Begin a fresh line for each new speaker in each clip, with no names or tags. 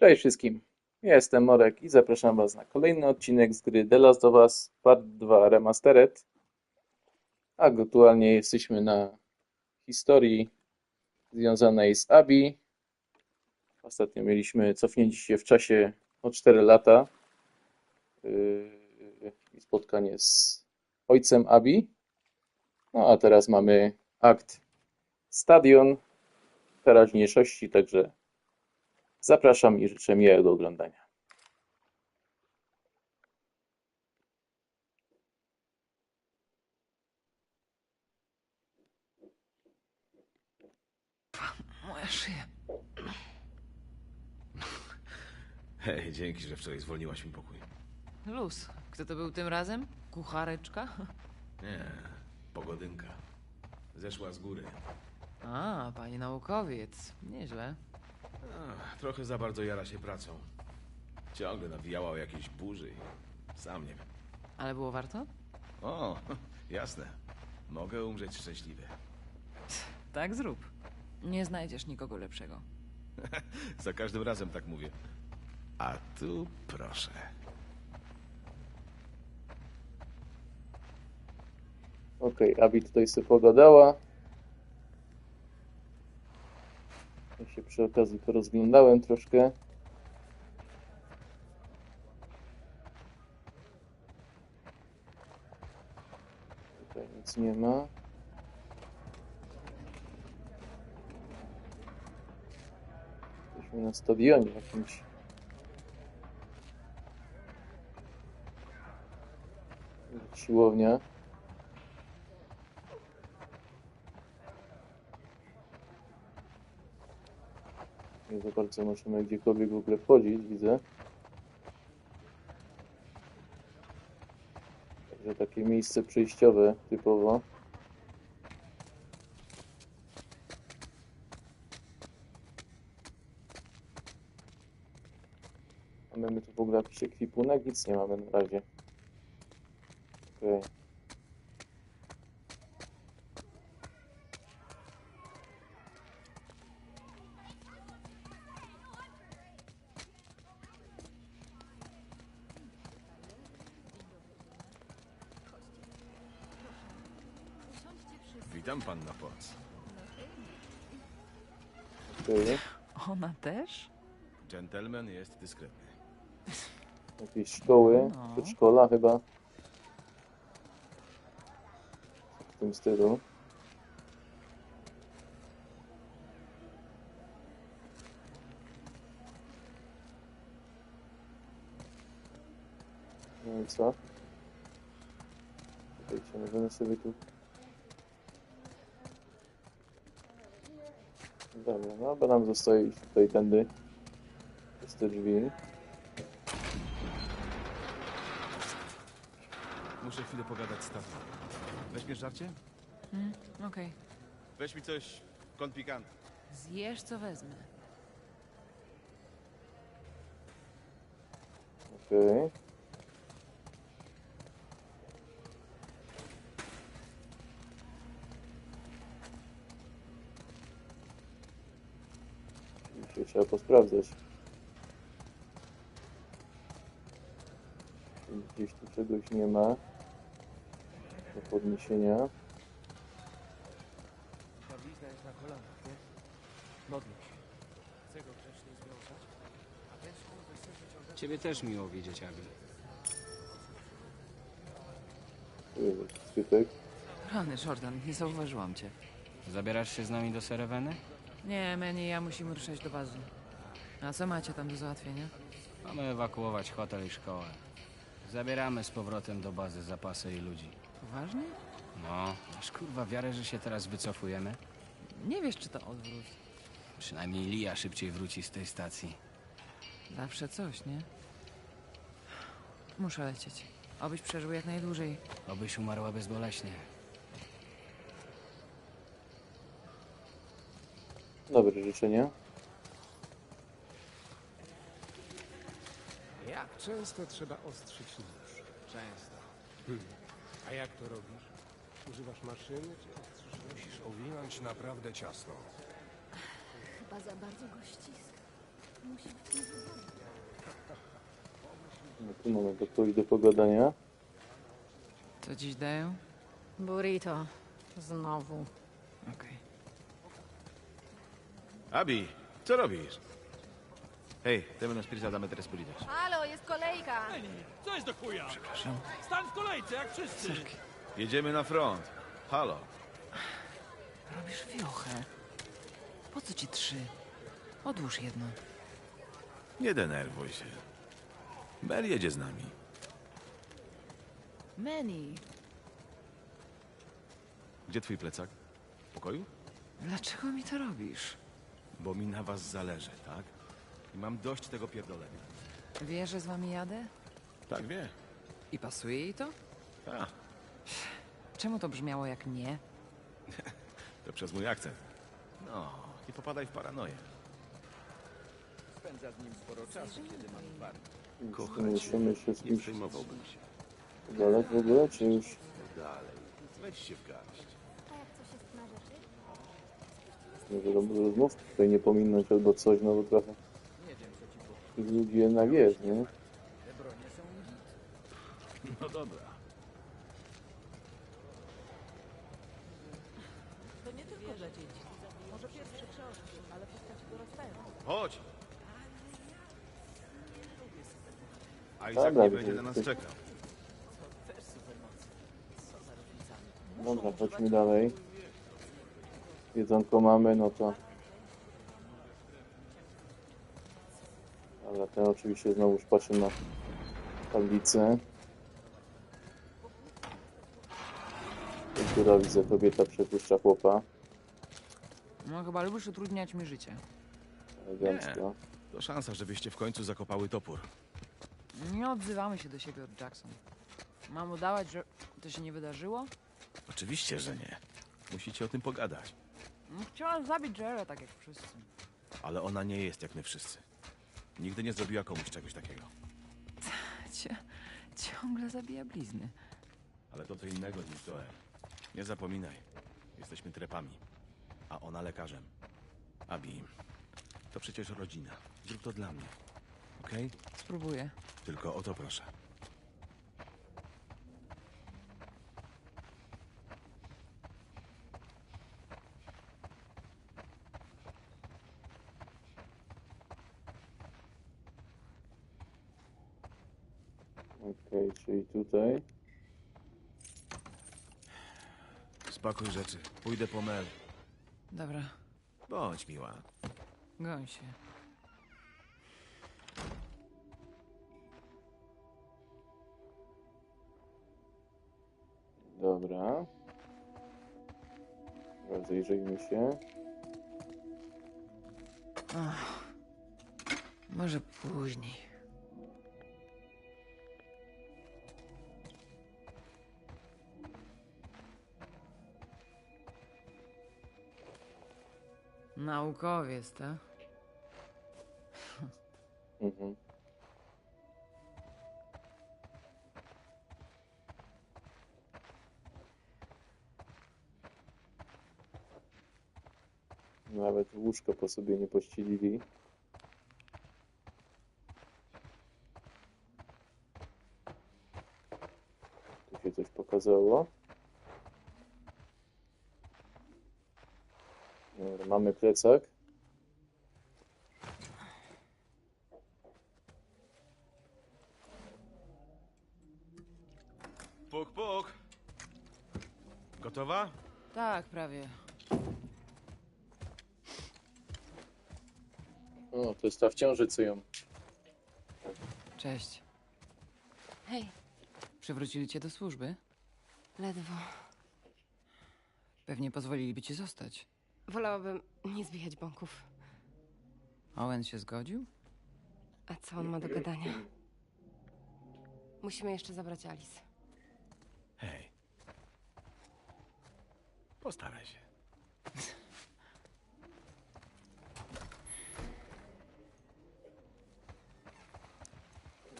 Cześć wszystkim, ja jestem Morek i zapraszam Was na kolejny odcinek z gry The Last of Us Part 2 Remastered. Aktualnie jesteśmy na historii związanej z Abby. Ostatnio mieliśmy cofnięcie się w czasie o 4 lata yy, i spotkanie z ojcem Abby. No a teraz mamy akt Stadion teraźniejszości, także Zapraszam i życzę miłego oglądania.
Moja szyja.
Hej, dzięki, że wczoraj zwolniłaś mi pokój.
Luz. Kto to był tym razem? Kuchareczka?
Nie, pogodynka. Zeszła z góry.
A, panie naukowiec. Nieźle.
Ach, trochę za bardzo jara się pracą. Ciągle nawijała o jakiejś burzy i sam nie wiem.
Ale było warto?
O, jasne. Mogę umrzeć szczęśliwy.
Tak zrób. Nie znajdziesz nikogo lepszego.
Za każdym razem tak mówię. A tu proszę.
Okej, Abi tutaj sobie pogadała. Ja się przy okazji porozglądałem troszkę. Tutaj nic nie ma. Jesteśmy na stadionie jakimś. Siłownia. Nie za bardzo możemy gdziekolwiek w ogóle wchodzić, widzę. Także takie miejsce przejściowe typowo. Mamy tu w ogóle jakiś ekwipunek? Nic nie mamy na razie. Okej.
Witam pan na Potts.
Okej.
Ona też?
Gentleman jest dyskretny.
Jakieś szkoły,
No.
przedszkola chyba. W tym stylu. No i co? Czekajcie, możemy sobie tu... Dobra, no bo nam zostaje iść tutaj tędy. Przez te drzwi.
Muszę chwilę pogadać z tatą. Weźmiesz żarcie?
Hmm, okej.
Weź mi coś picante.
Zjesz co wezmę.
Okej. Trzeba posprawdzać. Gdzieś tu czegoś nie ma do podniesienia.
Ta blizna jest na kolanach, nie? Modlę się. Chcę go grzecznie związać, a ten skurwysyn wyciąga...
Ciebie też miło widzieć, Abi.
Tu jest jakiś skrytek.
Rany, Jordan, nie zauważyłam cię.
Zabierasz się z nami do Sereweny?
Nie, Manny, ja musimy ruszać do bazy. A co macie tam do załatwienia?
Mamy ewakuować hotel i szkołę. Zabieramy z powrotem do bazy zapasy i ludzi.
Poważnie?
No, masz kurwa wiarę, że się teraz wycofujemy?
Nie wiesz, czy to odwrót.
Przynajmniej Lia szybciej wróci z tej stacji.
Zawsze coś, nie? Muszę lecieć. Obyś przeżył jak najdłużej.
Obyś umarła bezboleśnie.
Dobre życzenia.
Jak często trzeba ostrzyć nóż?
Często.
A jak to robisz? Używasz maszyny, czy ostrzysz?
Musisz owinąć naprawdę ciasno.
Chyba za bardzo go ściska. Musi być
No tu mamy do kogoś do pogadania.
Co dziś dają?
Burrito. Znowu.
Okej.
Abi, co robisz? Hej, temy na spirita damy tres burritos.
Halo, jest kolejka!
Co jest do chuja? Stań w kolejce, jak wszyscy.
Jedziemy na front. Halo.
Robisz wiochę. Po co ci trzy? Odłóż jedno.
Nie denerwuj się. Mel jedzie z nami.
Manny,
Gdzie twój plecak? W pokoju?
dlaczego mi to robisz?
Bo mi na was zależy, tak? I mam dość tego pierdolenia.
Wie, że z wami jadę?
Tak, wie.
I pasuje jej to?
A,
Czemu to brzmiało jak nie?
to przez mój akcent. No, nie popadaj w paranoję.
Kochać Musimy się z
Nie
kimś
przejmowałbym się.
gadać w ogóle, czy już
Dalej. Weź się w garść.
Może rozmówki tutaj nie pominąć albo coś, no bo trochę tych ludzi jednak jest, nie?
No dobra. Chodź! A Isaac nie będzie
to-
na nas
to-
czekał.
Dobra, chodźmy dalej. Jedzonko mamy, no to... Dobra, ten oczywiście znowu już patrzy na tablicę. Która widzę, kobieta przepuszcza chłopa.
No chyba lubisz utrudniać mi życie.
Elegancko.
To szansa, żebyście w końcu zakopały topór.
Nie odzywamy się do siebie od Jackson. Mam udawać, że to się nie wydarzyło?
Oczywiście, że nie. Musicie o tym pogadać.
No, Chciałam zabić Jerry tak jak wszyscy.
Ale ona nie jest jak my wszyscy. Nigdy nie zrobiła komuś czegoś takiego.
Cie, ciągle zabija blizny.
Ale to co innego niż Joel. Nie zapominaj. Jesteśmy trepami. A ona lekarzem. Abi, to przecież rodzina. Zrób to dla mnie. Okej?
Spróbuję.
Tylko o to proszę.
Okej, czyli tutaj.
Spakuj rzeczy. Pójdę po Mel.
Dobra,
Bądź miła.
goń się.
Dobra. Rozejrzyjmy się.
Ach, może później. Naukowiec, tak?
Mhm. Nawet łóżko po sobie nie pościelili. Tu się coś pokazało. Dobra, mamy plecak.
Puk, puk. Gotowa?
Tak, prawie.
O, to jest ta w ciąży, co ją
Cześć.
Hej,
Przywrócili cię do służby?
ledwo.
Pewnie pozwoliliby ci zostać.
Wolałabym nie zbijać bąków.
Owen się zgodził?
A co on ma do gadania? Musimy jeszcze zabrać Alice.
Hej. Postaraj się.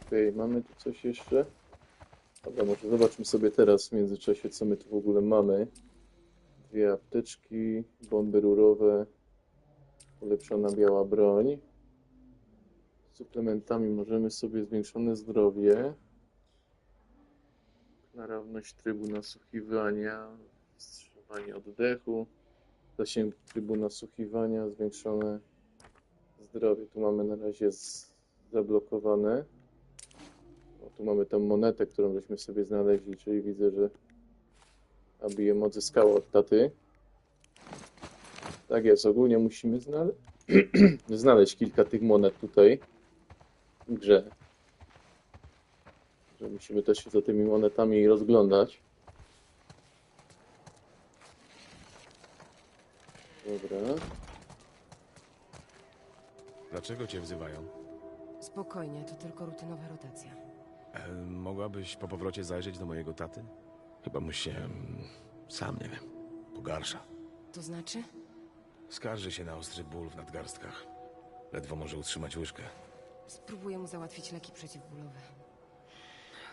Okej, mamy tu coś jeszcze? Dobra, może zobaczmy sobie teraz w międzyczasie, co my tu w ogóle mamy. Dwie apteczki, bomby rurowe, ulepszona biała broń, suplementami możemy sobie zwiększone zdrowie, klarowność trybu nasłuchiwania, wstrzymanie oddechu, zasięg trybu nasłuchiwania, zwiększone zdrowie. Tu mamy na razie z, zablokowane. O, tu mamy tą monetę, którą żeśmy sobie znaleźli, czyli widzę, że aby ją odzyskało od taty. Tak jest, ogólnie musimy znale znaleźć kilka tych monet tutaj w grze. Że musimy też się za tymi monetami rozglądać. Dobra.
Dlaczego cię wzywają?
Spokojnie, to tylko rutynowa rotacja.
E, mogłabyś po powrocie zajrzeć do mojego taty? Chyba mu się... mm, sam nie wiem. Pogarsza.
To znaczy?
Skarży się na ostry ból w nadgarstkach. Ledwo może utrzymać łyżkę.
Spróbuję mu załatwić leki przeciwbólowe.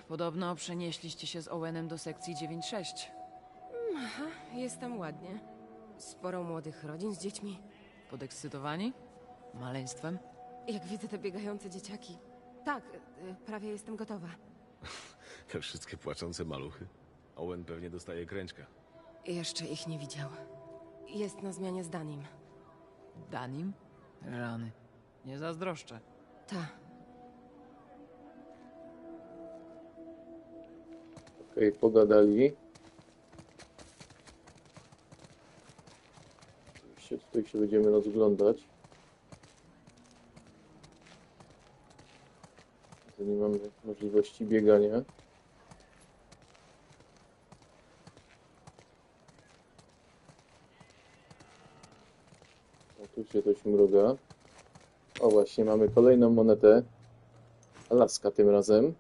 Podobno przenieśliście się z Owenem do sekcji 9-6.
Aha, jest tam ładnie. Sporo młodych rodzin z dziećmi.
Podekscytowani? Maleństwem?
Jak widzę te biegające dzieciaki. Tak, y, prawie jestem gotowa.
Te wszystkie płaczące maluchy. Owen pewnie dostaje kręczka.
Jeszcze ich nie widział. Jest na zmianie z Danim.
Danim? Rany. Nie zazdroszczę.
Ta,
Okej, pogadali. Oczywiście tutaj się będziemy rozglądać. To nie mamy możliwości biegania. O, tu się coś mruga. O, właśnie, mamy kolejną monetę. Alaska tym razem.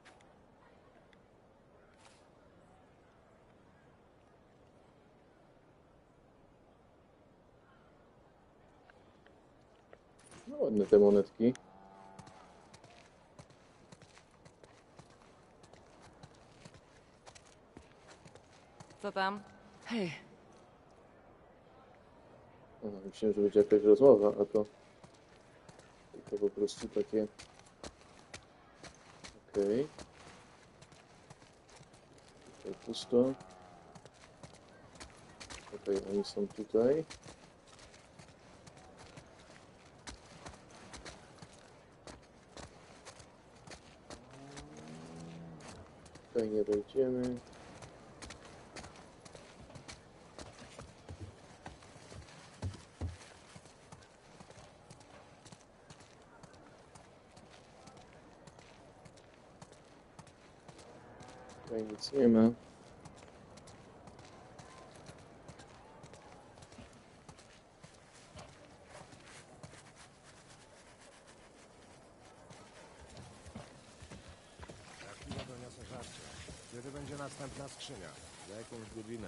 No, ładne te monetki.
Co tam? Hej,
Aha, myślałem, że będzie jakaś rozmowa, a to to po prostu takie okej. Tutaj pusto. Okej, oni są tutaj. Tutaj nie wejdziemy Tutaj nic nie ma.
Doniosę żarcie. Kiedy będzie następna skrzynia? Za jakąś godzinę.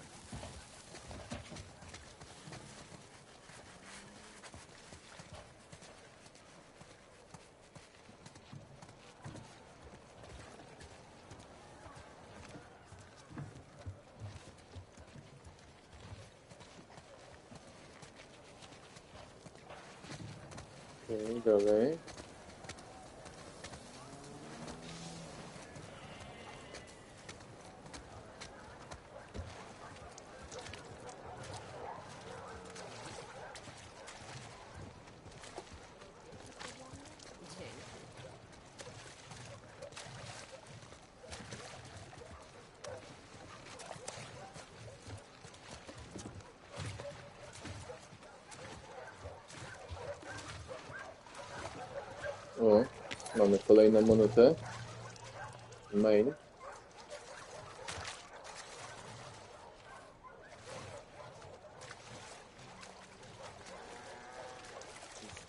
Okej, dalej. O, mamy kolejną monetę. Main.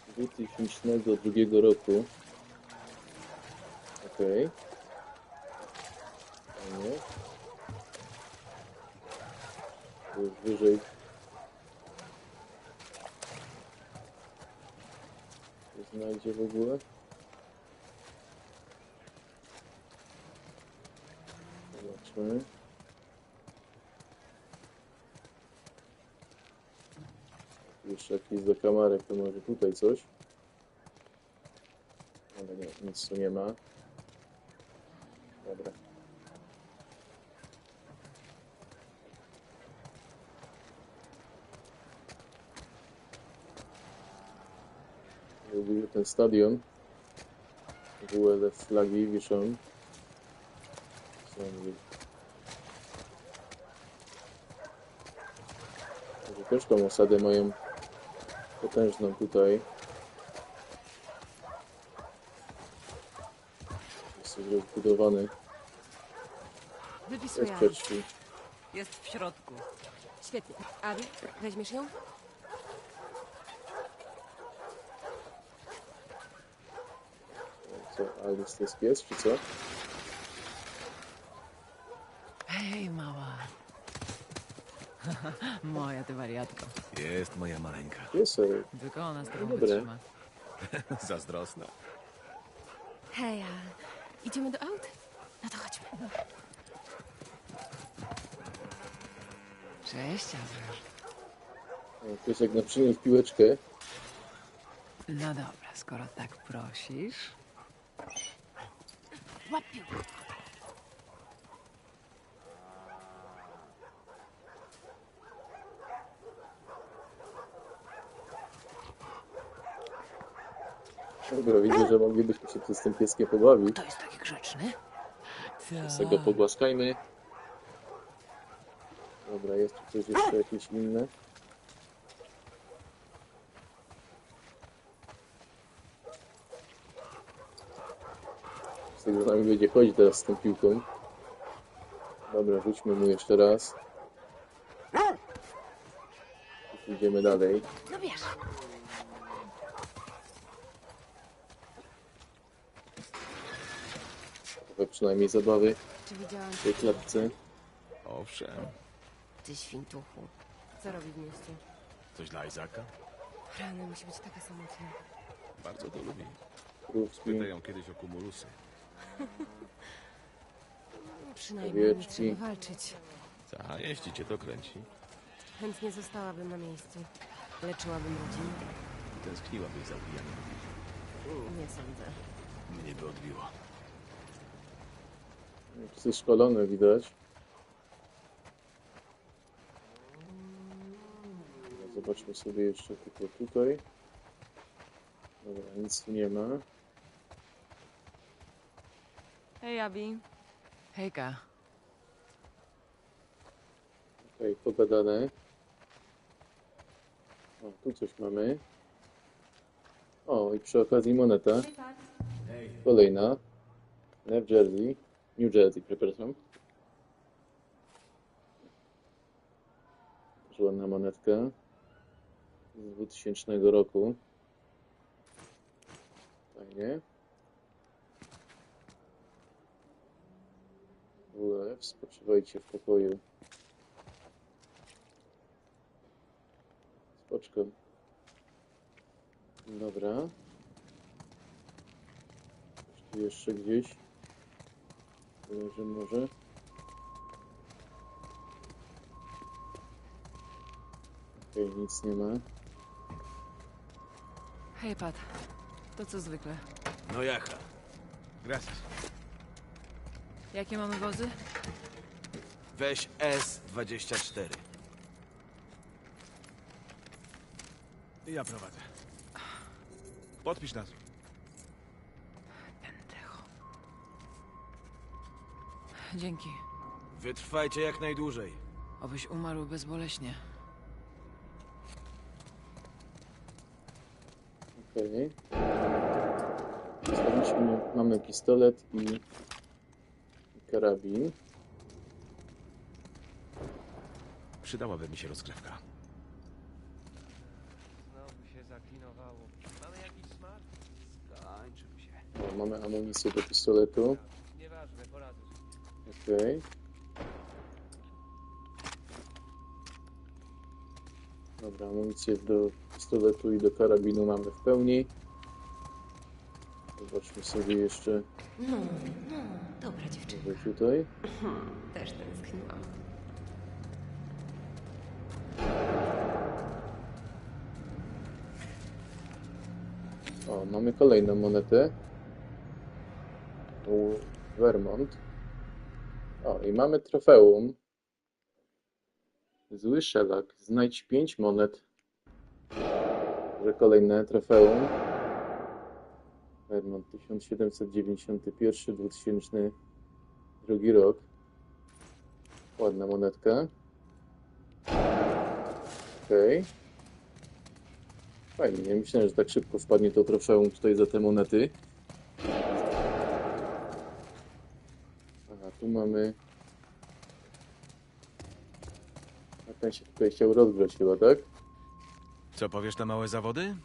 Z 2002 roku. Okej. To już wyżej. znajdzie w ogóle. Zobaczmy. Jeszcze jakiś zakamarek, to może tutaj coś. Ale nie, nic tu nie ma. Dobra. Lubię ten stadion. WLF flagi wiszą. Tą osadę mają potężną tutaj. Jest rozbudowany.
Wypisuję.
Jest przeczki.
Jest w środku.
Świetnie. Abi, weźmiesz ją?
Co, Alice to jest pies, czy co?
Hej, mała. Moja ty wariatko.
Jest moja maleńka.
Piesek.
Tylko ona z tobą
dobre.
wytrzyma.
Zazdrosna.
Hej, a idziemy do aut? No to chodźmy.
Cześć.
O, Piesek na przyniósł piłeczkę.
No dobra, skoro tak prosisz.
Łapił.
Dobra, widzę, że moglibyśmy się z tym pieskiem pobawić.
To jest taki grzeczny.
Sobie go pogłaskajmy. Dobra, jest tu coś jeszcze jakieś inne. Z tego z nami będzie chodzić teraz z tą piłką. Dobra, rzućmy mu jeszcze raz. Idziemy dalej.
No bierz.
Trochę przynajmniej zabawy
Czy widziałam
w tej klatce.
Owszem.
ty świntuchu? Co robi w mieście?
Coś dla Izaka?
Rany musi być taka samotna.
Bardzo to lubi.
Krówki.
Pytają kiedyś o kumulusy.
Przynajmniej nie
Owieczki.
trzeba walczyć.
A jeśli cię to kręci,
Chętnie zostałabym na miejscu. Leczyłabym rodzinę.
tęskniłabyś za ubijaniem.
Nie sądzę.
Mnie by odbiło.
Psy szkolone widać. Zobaczmy sobie jeszcze tylko tutaj. Dobra, nic tu nie ma.
Hej, Abi.
Hejka.
Okej, pogadane. O, tu coś mamy. O, i przy okazji moneta. Kolejna. New Jersey. New Jersey, przepraszam. Też ładna monetka. Z 2000 roku. Fajnie. WF, spoczywajcie w pokoju. Spoczko. Dobra. Jeszcze gdzieś. Leży może. Okej, nic nie ma.
Hej, Pat. To co zwykle.
No jaka? Gracias.
Jakie mamy wozy?
Weź S24. Ja prowadzę. Podpisz nas.
Dzięki.
Wytrwajcie jak najdłużej.
Obyś umarł bezboleśnie.
Okej. Zostawiliśmy, mamy pistolet i, i karabin.
Przydałaby mi się rozgrzewka.
Znowu się zaklinowało. Mamy jakiś smart? Skończył się.
O, mamy amunicję do pistoletu. Okej. Dobra, amunicję do pistoletu i do karabinu mamy w pełni. Zobaczmy sobie jeszcze
No, no, dobra dziewczyna.
może tutaj.
Też tęskniłam.
O, mamy kolejną monetę. u Vermont. O, i mamy trofeum. Zły szelak. Znajdź 5 monet. Że kolejne trofeum. Vermont 1791-2002 rok. Ładna monetka. Okej. Fajnie, nie myślałem, że tak szybko wpadnie to trofeum tutaj za te monety. Tu mamy... A ten się tutaj chciał rozgrzać chyba, tak?
Co powiesz na małe zawody?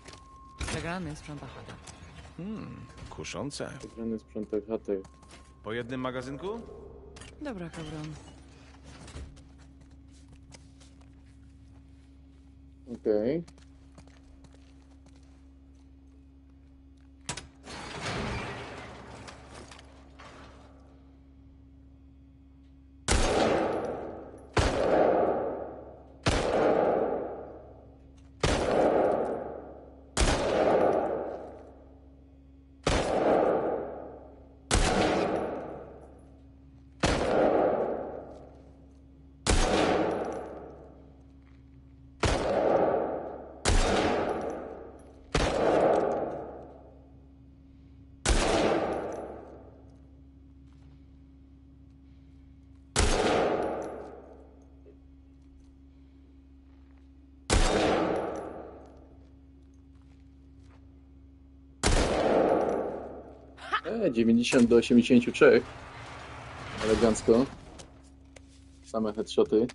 Przegrany sprząta chatę.
Hmm, kuszące.
Przegrany sprzątek chatę.
Po jednym magazynku?
Dobra, Cabron.
Okej. E, 90 do 83. Elegancko. Same headshoty.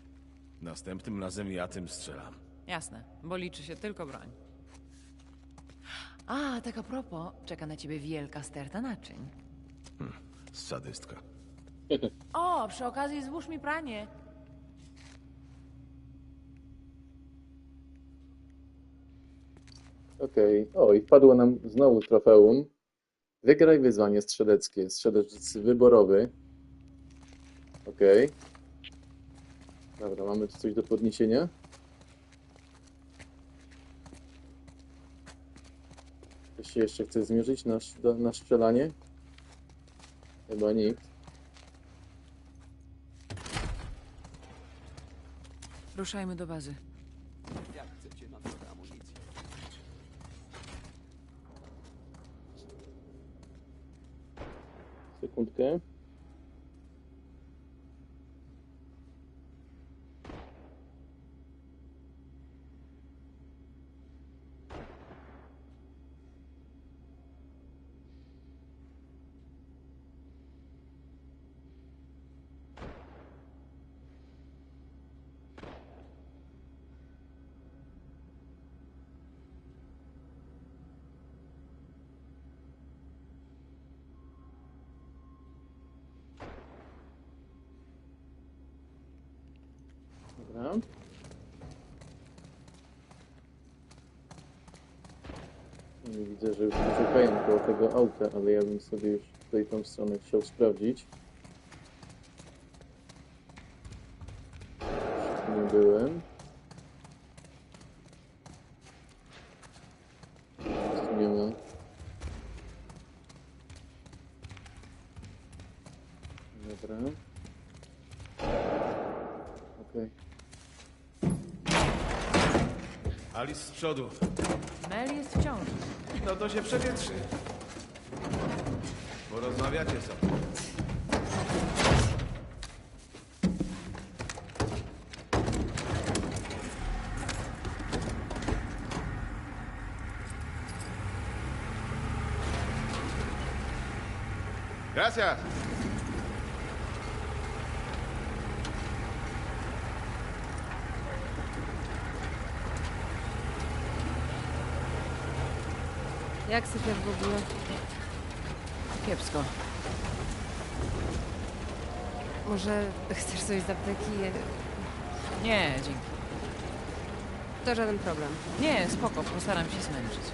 Następnym razem ja tym strzelam.
Jasne, bo liczy się tylko broń. A, tak a propos, czeka na ciebie wielka sterta naczyń.
Sadystka.
O, przy okazji złóż mi pranie.
Okej. O, i wpadło nam znowu trofeum. Wygraj wyzwanie strzeleckie. Strzelec wyborowy. Okej. Dobra, mamy tu coś do podniesienia? Ktoś się jeszcze chce zmierzyć na, na strzelanie? Chyba nikt.
Ruszajmy do bazy.
Jak chcecie na trochę amunicji?
Sekundkę. Dobra. Nie Widzę, że już czekają koło tego auta, ale ja bym sobie już tutaj tą stronę chciał sprawdzić. Nie byłem. Nic tu nie ma. Dobra. Okej.
Alice z przodu.
Mel jest w ciąży.
No to się przewietrzy. Porozmawiacie sobie. Gracias.
Jak sypię w ogóle?
Kiepsko.
Może chcesz coś z apteki?
Nie, dzięki.
To żaden problem.
Nie, spoko, postaram się zmęczyć.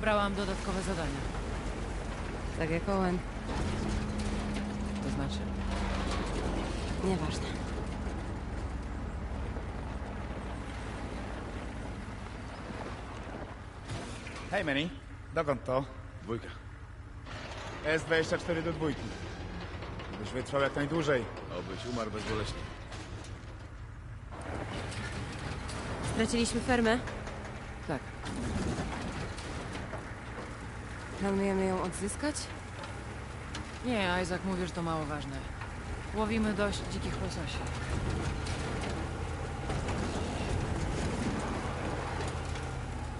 Brałam dodatkowe zadania.
Tak jak Owen.
To znaczy,
Nieważne.
Hej, Manny. Dokąd to?
Dwójka.
S24 do dwójki. Byś wytrwał jak najdłużej.
Obyś umarł bezboleśnie.
Straciliśmy fermę.
Tak.
Planujemy ją odzyskać?
Nie, Isaac mówi, że to mało ważne. Łowimy dość dzikich łososi.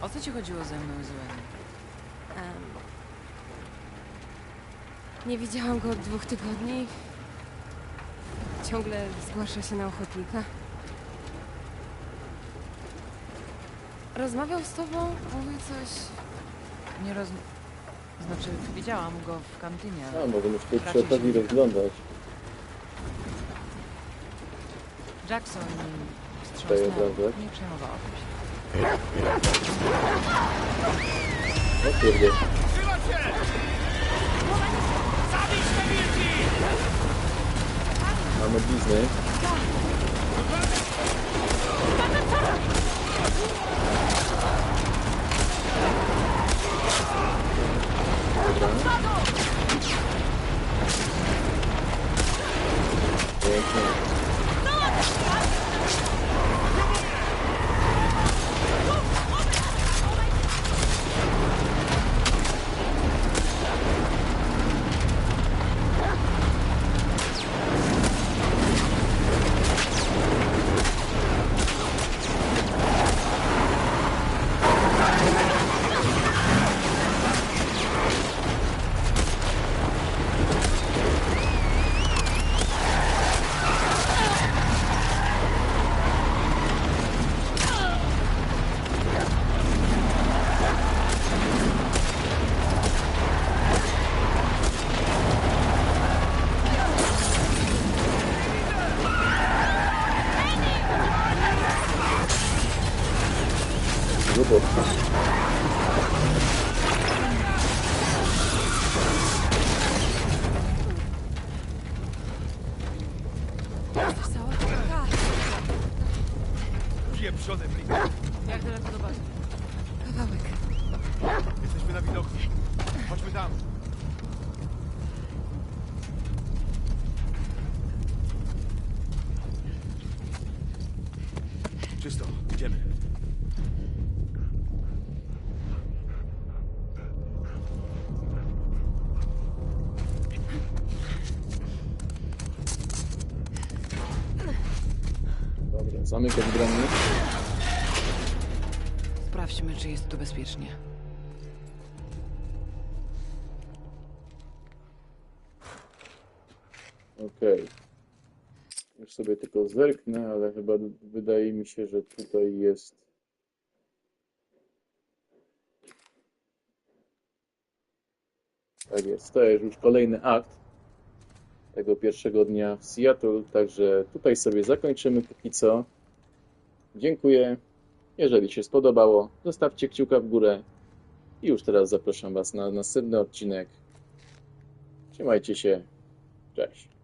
O co ci chodziło ze mną i z Owenem?
Em, nie widziałam go od dwóch tygodni. Ciągle zgłasza się na ochotnika. Rozmawiał z tobą? Mówił coś...
Nie roz... Znaczy, widziałam go w kantynie, ale...
A, możemy tu przy
Raczej
okazji
się-
rozglądać.
Jackson
Daję
wstrząsnął.
obrazek.
Nie przejmowałabym się.
O kurde. Mamy blizny. Dobra. Pięknie. Zamykać bramy.
Sprawdźmy, czy jest tu bezpiecznie.
Okej. Już sobie tylko zerknę, ale chyba wydaje mi się, że tutaj jest. Tak jest. To jest już kolejny akt tego pierwszego dnia w Seattle, także tutaj sobie zakończymy póki co. Dziękuję. Jeżeli się spodobało, zostawcie kciuka w górę. I już teraz zapraszam Was na następny odcinek. Trzymajcie się. Cześć.